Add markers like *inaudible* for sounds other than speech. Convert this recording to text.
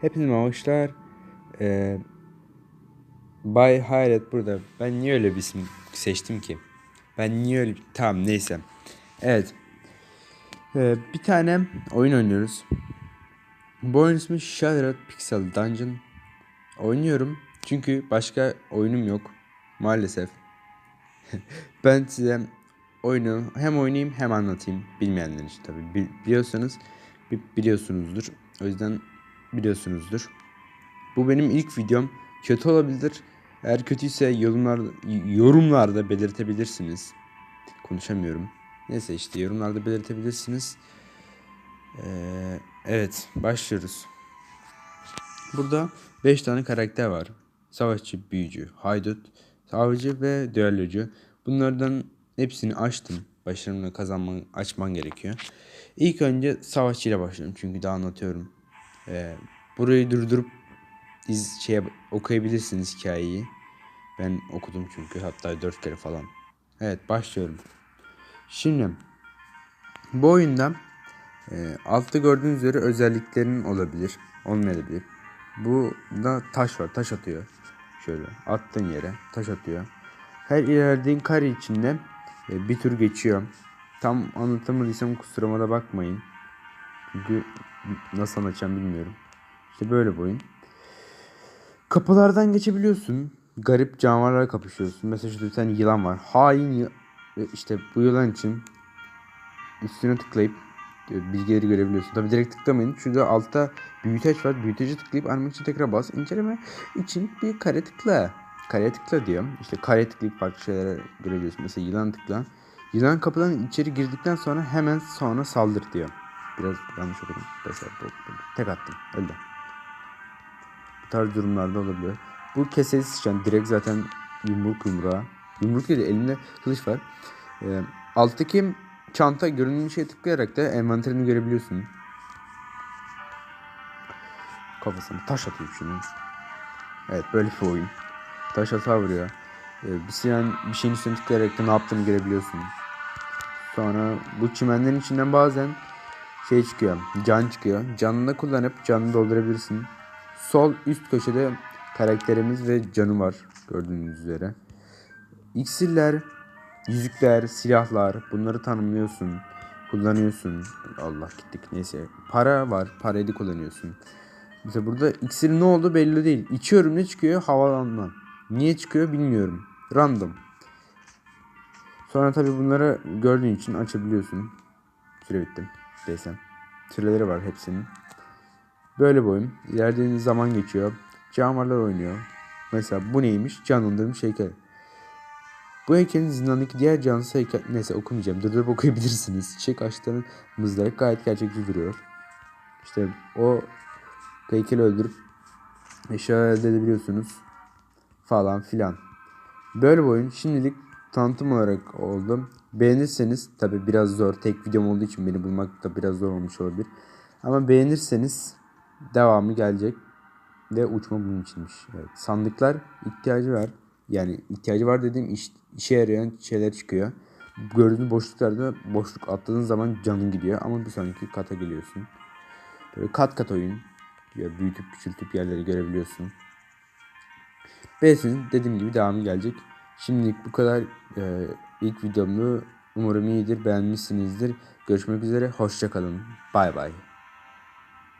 Hepinize hoşlar. Ee, Bay Hayret burada. Ben niye öyle bir isim seçtim ki? Ben niye öyle... Tamam neyse. Evet. Ee, bir tane oyun oynuyoruz. Bu oyun ismi Shattered Pixel Dungeon. Oynuyorum. Çünkü başka oyunum yok. Maalesef. *laughs* ben size oyunu hem oynayayım hem anlatayım. Bilmeyenler için tabii. Bil- biliyorsanız bi- biliyorsunuzdur. O yüzden biliyorsunuzdur. Bu benim ilk videom. Kötü olabilir. Eğer kötüyse yorumlarda, yorumlarda belirtebilirsiniz. Konuşamıyorum. Neyse işte yorumlarda belirtebilirsiniz. Ee, evet başlıyoruz. Burada 5 tane karakter var. Savaşçı, büyücü, haydut, savcı ve düellocu. Bunlardan hepsini açtım. Başarımla kazanman, açman gerekiyor. İlk önce savaşçıyla başlıyorum çünkü daha anlatıyorum. Ee, burayı durdurup iz şeye okuyabilirsiniz hikayeyi. Ben okudum çünkü hatta 4 kere falan. Evet başlıyorum. Şimdi bu oyunda e, altta gördüğünüz üzere özelliklerin olabilir, olmayabilir. Bu da taş var, taş atıyor. Şöyle attığın yere taş atıyor. Her ilerlediğin kare içinde e, bir tur geçiyor. Tam anlatamadıysam kusuruma da bakmayın. Çünkü nasıl anlatacağım bilmiyorum. İşte böyle bu oyun. Kapılardan geçebiliyorsun. Garip canavarlarla kapışıyorsun. Mesela şurada bir tane yılan var. Hain yı- ve işte bu yılan için üstüne tıklayıp e, bilgileri görebiliyorsun. Tabi direkt tıklamayın. Şurada altta büyüteç var. Büyüteci tıklayıp için tekrar bas. İnceleme için bir kare tıkla. Kareye tıkla diyor. İşte kare tıklayıp farklı şeyler görebiliyorsun. Mesela yılan tıkla. Yılan kapıdan içeri girdikten sonra hemen sonra saldır diyor. Biraz yanlış okudum. Mesela tek attım. Öldü. Bu tarz durumlarda olabiliyor. Bu keseli sıçan direkt zaten yumruk yumruğa. Yumruk değil elinde kılıç var. Ee, alttaki çanta görünen şeye tıklayarak da envanterini görebiliyorsun. Kafasına taş atıyor şunu. Evet böyle bir oyun. Taş hata vuruyor. Ee, bir, siren, bir şeyin üstüne tıklayarak da ne yaptığını görebiliyorsun. Sonra bu çimenlerin içinden bazen şey çıkıyor. Can çıkıyor. Canını kullanıp canını doldurabilirsin. Sol üst köşede karakterimiz ve canı var gördüğünüz üzere. İksirler, yüzükler, silahlar bunları tanımlıyorsun. Kullanıyorsun. Allah gittik neyse. Para var. Parayı kullanıyorsun. Mesela burada iksir ne oldu belli değil. İçiyorum ne çıkıyor? Havalanma. Niye çıkıyor bilmiyorum. Random. Sonra tabi bunları gördüğün için açabiliyorsun. Süre bitti. Desem. Süreleri var hepsinin. Böyle bir oyun. İlerlediğiniz zaman geçiyor. Canavarlar oynuyor. Mesela bu neymiş? Canlandırmış heykel. Bu heykelin zindandaki diğer cansız heykel... Neyse okumayacağım. Durdurup okuyabilirsiniz. Çiçek ağaçlarının mızrağı gayet gerçekçi duruyor. İşte o heykeli öldürüp eşya elde edebiliyorsunuz. Falan filan. Böyle bir oyun şimdilik tanıtım olarak oldu. Beğenirseniz tabi biraz zor. Tek videom olduğu için beni bulmak da biraz zor olmuş olabilir. Ama beğenirseniz devamı gelecek. Ve uçma bunun içinmiş. Evet. Sandıklar ihtiyacı var. Yani ihtiyacı var dediğim iş, işe yarayan şeyler çıkıyor. Gördüğünüz boşluklarda boşluk atladığın zaman canın gidiyor. Ama bir sonraki kata geliyorsun. Böyle kat kat oyun. Ya büyütüp küçültüp yerleri görebiliyorsun. Beğensin dediğim gibi devamı gelecek. Şimdilik bu kadar. Ee, ilk videomdu. Umarım iyidir. Beğenmişsinizdir. Görüşmek üzere. Hoşçakalın. Bay bay.